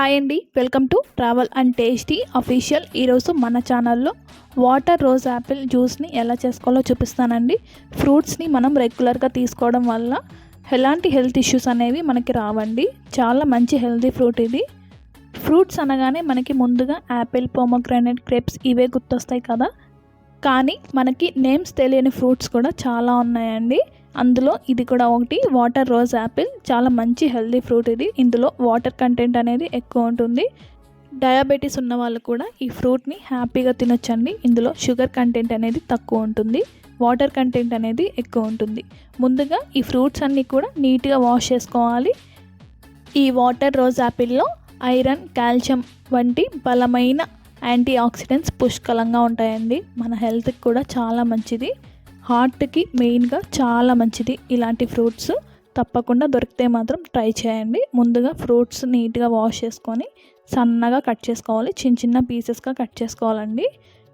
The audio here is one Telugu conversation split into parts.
హాయ్ అండి. Welcome to travel and tasty official ఈరోజు మన ఛానల్లో వాటర్ రోజ్ యాపిల్ జ్యూస్ని ఎలా చేసుకోవాలో చూపిస్తానండి. ఫ్రూట్స్ని మనం రెగ్యులర్గా తీసుకోవడం వల్ల ఎలాంటి హెల్త్ ఇష్యూస్ అనేవి మనకి రావండి. చాలా మంచి హెల్తీ ఫ్రూట్ ఇది. ఫ్రూట్స్ అనగానే మనకి ముందుగా యాపిల్ పోమోగ్రానైట్ గ్రేప్స్ ఇవే గుర్తొస్తాయి కదా. కానీ మనకి నేమ్స్ తెలియని ఫ్రూట్స్ కూడా చాలా ఉన్నాయండి. అందులో ఇది కూడా ఒకటి. Water rose apple. చాలా మంచి హెల్దీ ఫ్రూట్ ఇది. ఇందులో వాటర్ కంటెంట్ అనేది ఎక్కువ ఉంటుంది. డయాబెటీస్ ఉన్న వాళ్ళు కూడా ఈ ఫ్రూట్ని హ్యాపీగా తినొచ్చండి. ఇందులో షుగర్ కంటెంట్ అనేది తక్కువ ఉంటుంది. వాటర్ కంటెంట్ అనేది ఎక్కువ ఉంటుంది. ముందుగా ఈ ఫ్రూట్స్ అన్నీ కూడా నీట్గా వాష్ చేసుకోవాలి. ఈ వాటర్ రోజ్ యాపిల్లో ఐరన్ కాల్షియం వంటి బలమైన యాంటీ ఆక్సిడెంట్స్ పుష్కలంగా ఉంటాయండి. మన హెల్త్కి కూడా చాలా మంచిది. హార్ట్కి మెయిన్గా చాలా మంచిది. ఇలాంటి ఫ్రూట్స్ తప్పకుండా దొరికితే మాత్రం ట్రై చేయండి. ముందుగా ఫ్రూట్స్ నీట్గా వాష్ చేసుకొని సన్నగా కట్ చేసుకోవాలి. చిన్న చిన్న పీసెస్గా కట్ చేసుకోవాలండి.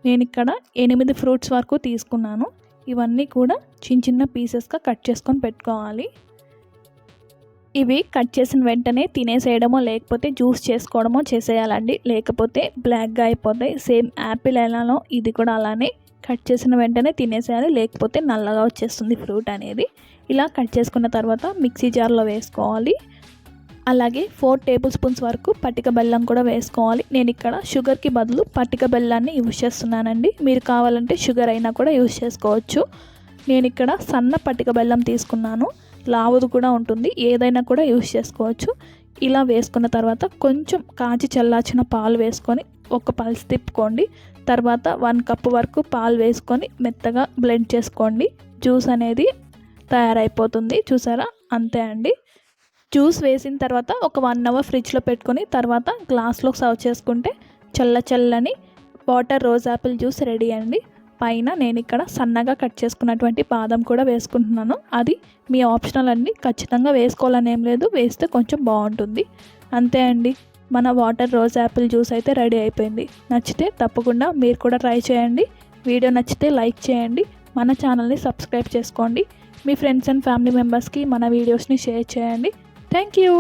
నేను ఇక్కడ ఎనిమిది ఫ్రూట్స్ వరకు తీసుకున్నాను. ఇవన్నీ కూడా చిన్న చిన్న పీసెస్గా కట్ చేసుకొని పెట్టుకోవాలి. ఇవి కట్ చేసిన వెంటనే తినేసేయడమో లేకపోతే జ్యూస్ చేసుకోవడమో చేసేయాలండి. లేకపోతే బ్లాక్గా అయిపోతాయి. సేమ్ యాపిల్ ఎలానో ఇది కూడా అలానే కట్ చేసిన వెంటనే తినేసేయాలి. లేకపోతే నల్లగా వచ్చేస్తుంది ఫ్రూట్ అనేది. ఇలా కట్ చేసుకున్న తర్వాత మిక్సీ జార్లో వేసుకోవాలి. అలాగే ఫోర్ టేబుల్ స్పూన్స్ వరకు పట్టిక బెల్లం కూడా వేసుకోవాలి. నేను ఇక్కడ షుగర్కి బదులు పట్టిక బెల్లాన్ని యూజ్ చేస్తున్నానండి. మీరు కావాలంటే షుగర్ అయినా కూడా యూజ్ చేసుకోవచ్చు. నేను ఇక్కడ సన్న పట్టిక బెల్లం తీసుకున్నాను. లావుది కూడా ఉంటుంది. ఏదైనా కూడా యూజ్ చేసుకోవచ్చు. ఇలా వేసుకున్న తర్వాత కొంచెం కాచి చల్లార్చిన పాలు వేసుకొని ఒక పల్స్ తిప్పుకోండి. తర్వాత వన్ కప్ వరకు పాలు వేసుకొని మెత్తగా బ్లెండ్ చేసుకోండి. జ్యూస్ అనేది తయారైపోతుంది. చూసారా? అంతే అండి. జ్యూస్ వేసిన తర్వాత ఒక వన్ అవర్ ఫ్రిడ్జ్లో పెట్టుకొని తర్వాత గ్లాస్లో సర్వ్ చేసుకుంటే చల్ల చల్లని water rose apple juice ready అండి. పైన నేను ఇక్కడ సన్నగా కట్ చేసుకున్నటువంటి బాదం కూడా వేసుకుంటున్నాను. అది మీ ఆప్షనల్ అండి ఖచ్చితంగా వేసుకోవాలని ఏం లేదు. వేస్తే కొంచెం బాగుంటుంది. అంతే అండి. మన వాటర్ రోజ్ యాపిల్ జ్యూస్ అయితే రెడీ అయిపోయింది. నచ్చితే తప్పకుండా మీరు కూడా ట్రై చేయండి. వీడియో నచ్చితే లైక్ చేయండి. మన ఛానల్ని సబ్స్క్రైబ్ చేసుకోండి. మీ ఫ్రెండ్స్ అండ్ ఫ్యామిలీ మెంబర్స్కి మన వీడియోస్ని షేర్ చేయండి. Thank you